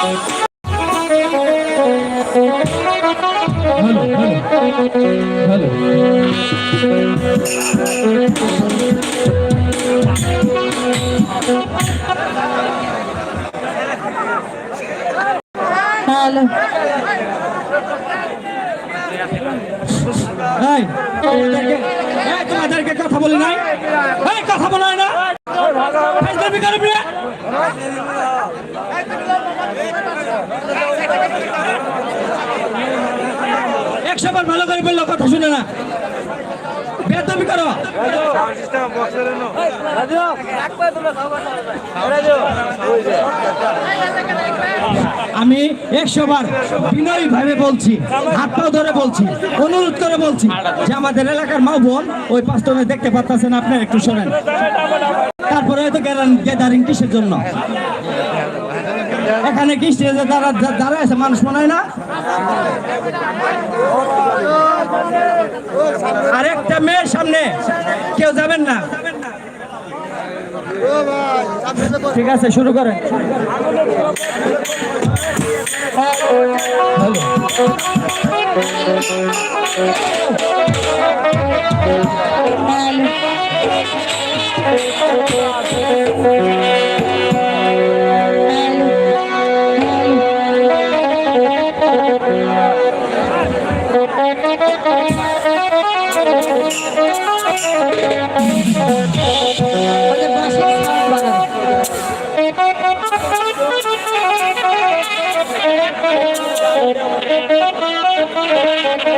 Hello hello hello তোমাদেরকে কথা বলে নাই? কথা বলা হয় না? ফাইজলামি করবি না? একশো বার ভালো করে বলল, কথা শুনে না। বেদবি করো। আমি একশো বার বিনয়ী ভাবে বলছি, হাত পাও ধরে বলছি, অনুরোধ করে বলছি যে আমাদের এলাকার মা বোন ওই পাঁচটনে দেখতে পাচ্ছেন আপনার একটু শোনেন। তারপরে হয়তো গ্যাদারিং কিসের জন্য? এখানে কি স্টেজে যারা যারা আছে, মানুষ মনে হয় না? আরেকটা মেয়ের সামনে। কেউ যাবেন না? ঠিক আছে শুরু করেন। ওদের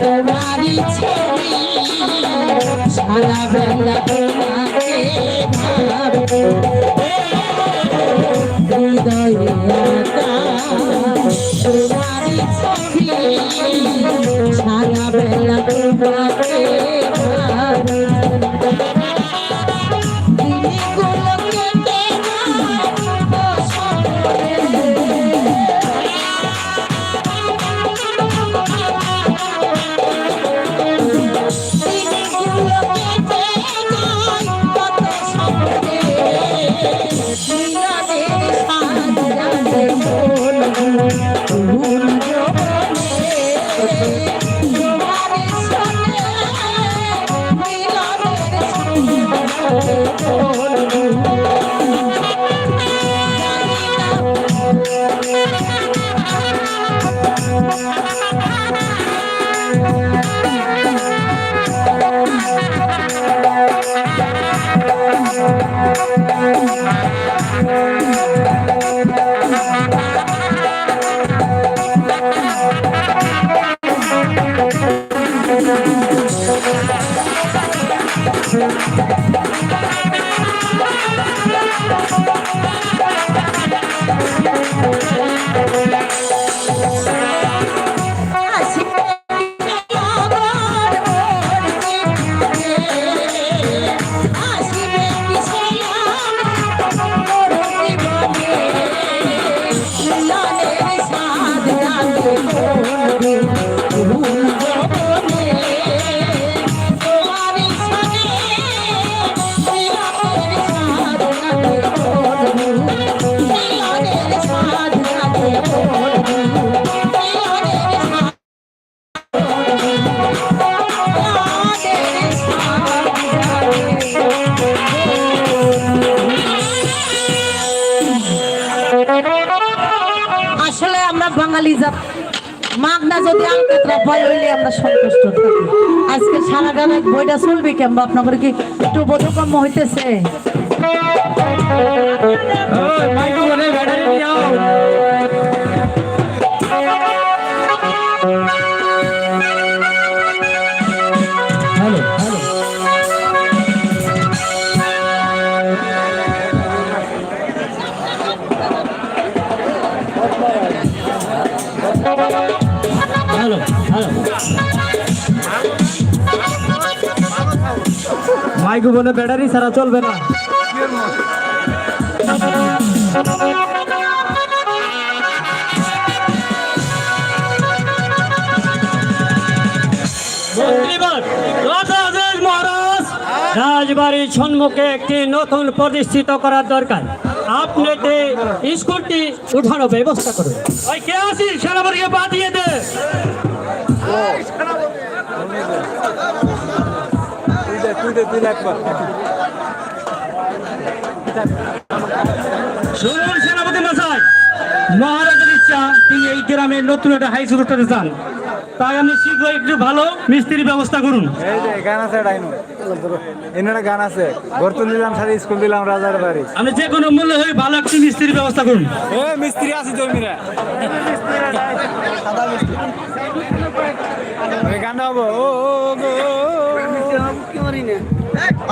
তোমারি ছবি সারা বেলা তোমাকে ভাবি আসলে বইটা চলবে কেমবা আপনাদের কি একটু বোধগম্য হইতেছে মাইক্রোফোনে ব্যাটারি ছাড়া চলবে না। রাজবাড়ির সম্মুখে একটি নতুন প্রতিষ্ঠিত করার দরকার। আপনি স্কুলটি উঠানোর ব্যবস্থা করুন। ওই কে আছিস? সেনাবাহিনীকে পাঠিয়ে দে। শুনুন সেনাপতি মশাই মহারাজের ইচ্ছা তিনি এই গ্রামের নতুন একটা হাই স্কুল করতে চান তাই আপনি শীঘ্র একটু ভালো মিস্ত্রির ব্যবস্থা করুন এই যে গান আছে ডাইনো এনারা গান আছে বর্তন দিলাম সাথে স্কুল দিলাম রাজার বাড়ি আপনি যে কোনো মূল্য হয়ে ভালো একটি মিস্ত্রির ব্যবস্থা করুন এ মিস্ত্রি আছে জমিরা হব ও ও গো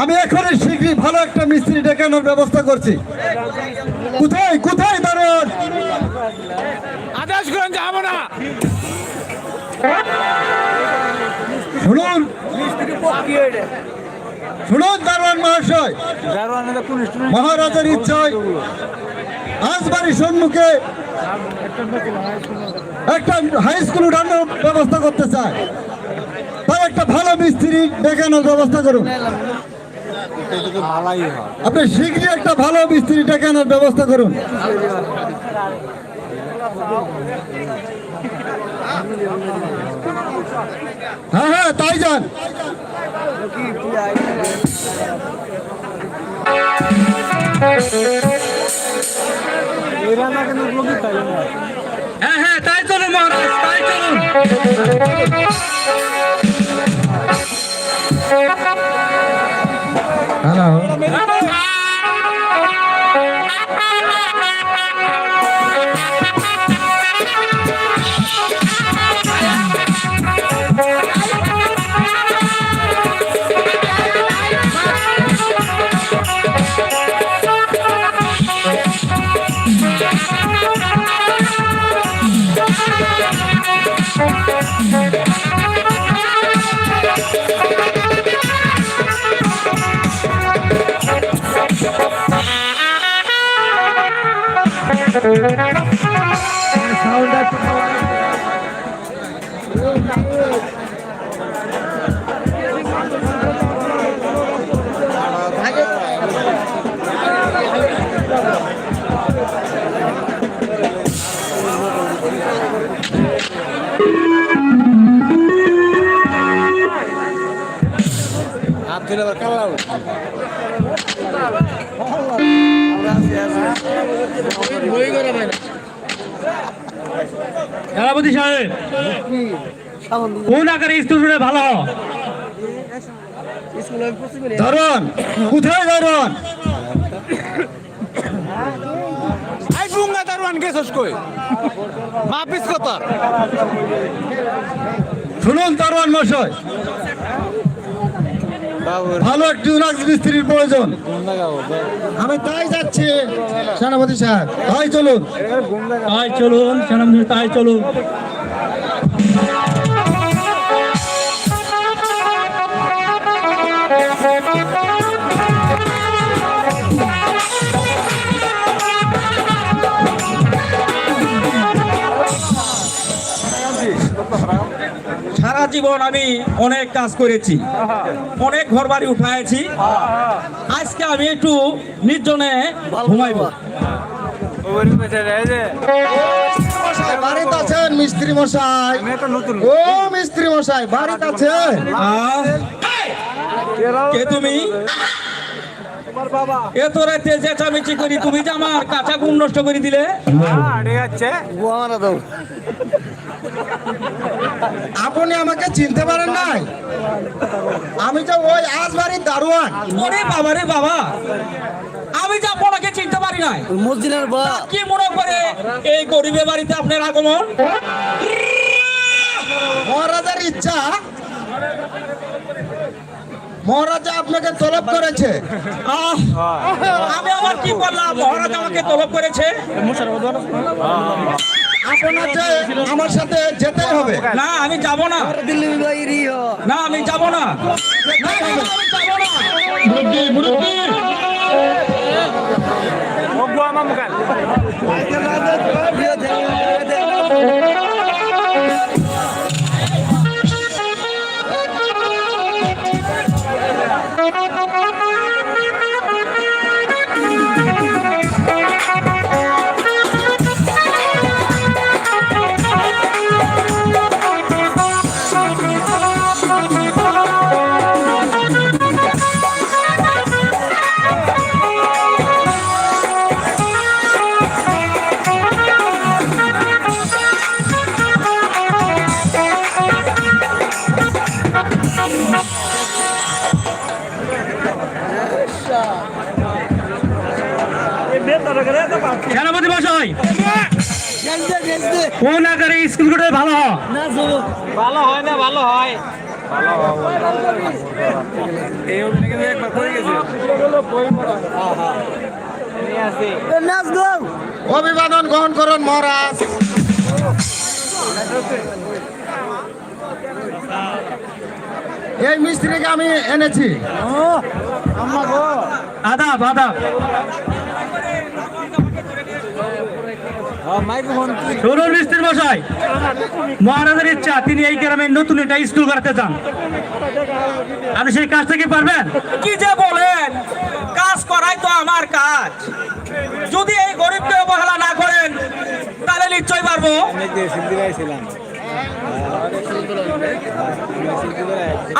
আমি এখনই শীঘ্রই ভালো একটা মিস্ত্রি ডেকানোর ব্যবস্থা করছি। কোথায় কোথায় দারোয়ান? আদেশ করেন যাব না। শুনুন। শুনুন দারোয়ান মহাশয়। মহারাজার ইচ্ছায় আজবাড়ির সম্মুখে একটা হাই স্কুল উঠানোর ব্যবস্থা করতে চায়। তাই একটা ভালো মিস্ত্রি ডেকানোর ব্যবস্থা করুন। আপনি শীঘ্রই একটা ভালো মিস্ত্রি ডেকানোর ব্যবস্থা করুন। হ্যাঁ হ্যাঁ তাই যান। হ্যাঁ হ্যাঁ তাই চলুন মহারাজ, তাই চলুন। হ্যালো ধরে আবার কাল্লা সেনাপতি সাহেব কোন আকারে স্টুডেন্ট ভালো? দারোয়ান কোথায় আই বুঙ্গা দারোয়ান গেছস কই? মাপিস কত? শুনুন দারোয়ান মশাই ভালো একটি রাজমিস্ত্রির প্রয়োজন। আমি তাই যাচ্ছি সেনাপতি সাহেব তাই চলুন। তাই চলুন সেনাপতি তাই চলুন। জীবন আমি অনেক কাজ করেছি। অনেক ঘর বাড়ি উঠাইছি আজকে আমি একটু নির্জনে ঘুমাইব। বাড়িতে আছেন মিস্ত্রি মশাই। ও মিস্ত্রি মশাই বাড়িতে আছেন। কে তুমি? এত রাতে চেঁচামেচি করি তুমি যে আমার কাঁচা ঘুম নষ্ট করে দিলে। ঠিক আপনি আমাকে চিনতে পারেন নাই? আমি তো ওই আজ বাড়ির দারোয়ান। ওরে বাবা রে বাবা। আমি যে আপনাকে চিনতে পারি নাই। মসজিদের বা কি মনে করে এই গরিবের বাড়িতে আপনার আগমন? মহারাজার ইচ্ছা মহারাজা আপনাকে তলব করেছে। আমি আমার কি করলাম মহারাজ আমাকে তলব করেছে? আপনাকে আমার সাথে যেতেই হবে। না আমি যাব না। না আমি যাব না। না, না, সেনাপতি মশাই কোন আকারে স্কুল করে ভালো হয়। এই অভিনয় কিন্তু একবার করে গেছে। অভিবাদন গ্রহণ করুন মহারাজ। এই মিস্ত্রিকে আমি এনেছি। আদাব আদাব। শুনুন মিস্ত্রি মশাই। মহারাজের ইচ্ছা তিনি এই গ্রামে নতুন একটা স্কুল করতে চান। আপনি সেই কাজটা কি পারবেন? কি যে বলেন? কাজ করাই তো আমার কাজ। যদি এই গরিবকে অবহেলা না করেন তাহলে নিশ্চয়ই পারব।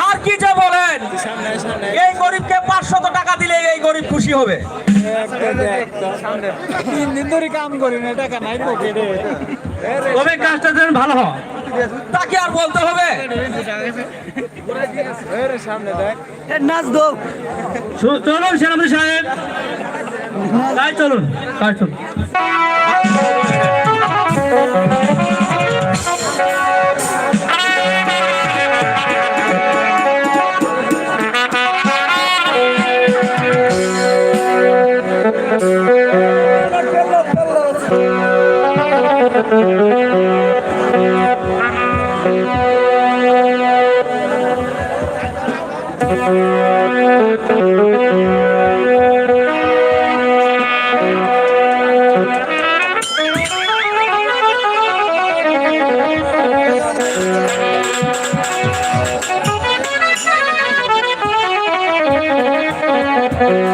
আর কি যে বলেন? এই গরিবকে পাঁচশত টাকা দিলে এই গরিব খুশি হবে। তিন দিন ধরে কাম করি না টাকা নাই পকেটে তবে কাজটা যেন ভালো হয়। তাকে আর বলতে হবে। চলুন সেনাপতি সাহেব। তাই চলুন তাই চলুন। Yeah.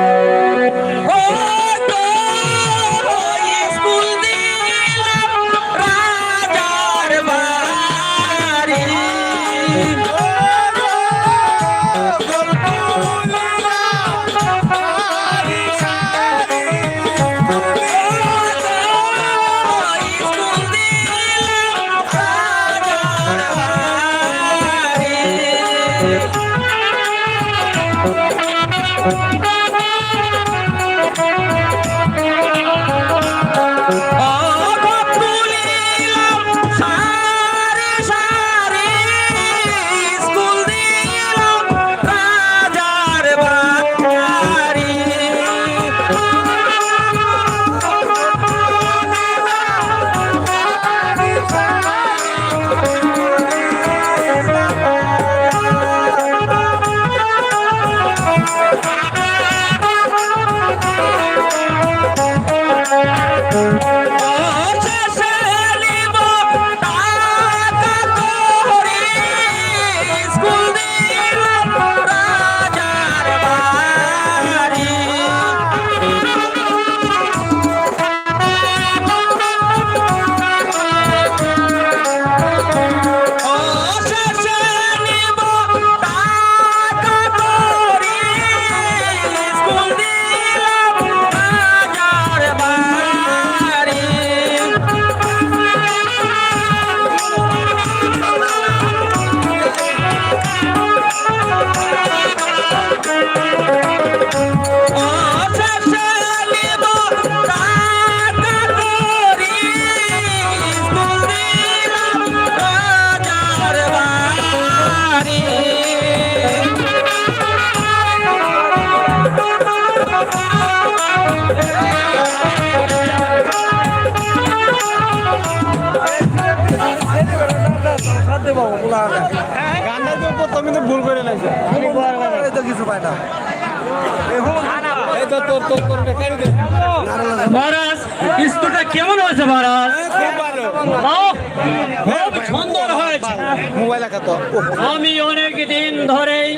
আমি অনেক দিন ধরেই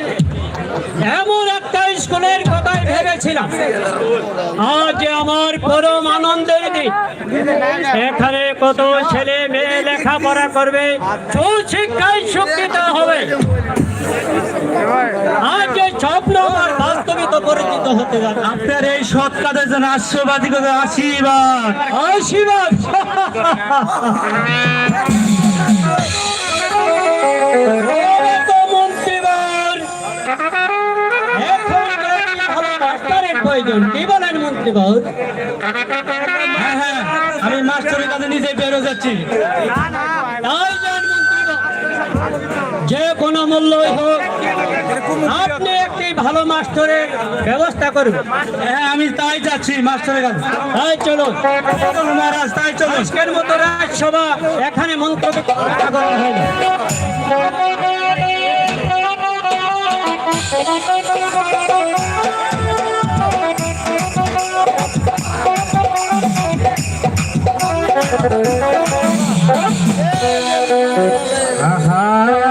এমন একটা স্কুলের কথাই ভেবেছিলাম। আজ আমার পরম আনন্দের দিন। এখানে কত ছেলে মেয়ে লেখাপড়া করবে সুশিক্ষায় শিক্ষিত হবে। স্বপ্ন আমার বাস্তবিত পরিচিত হতে আপনার এই সৎ আশীর্বাদী করে আশীর্বাদ। আশীর্বাদ। মন্ত্রীবর। এখন যদি ভালো মাস্টারের প্রয়োজন। কি বলেন মন্ত্রীবর হ্যাঁ মাস্টারের কাছে নিজে বেরো যাচ্ছি। যে কোনো মূল্যই হোক, আপনি একটি ভালো মাস্টারের ব্যবস্থা করবেন হ্যাঁ আমি তাই যাচ্ছি মাস্টারের কাছে। তাই চলো মহারাজ, তাই চলো আজকের মতো রাজসভা এখানে মন্তব্য করা হলো ওই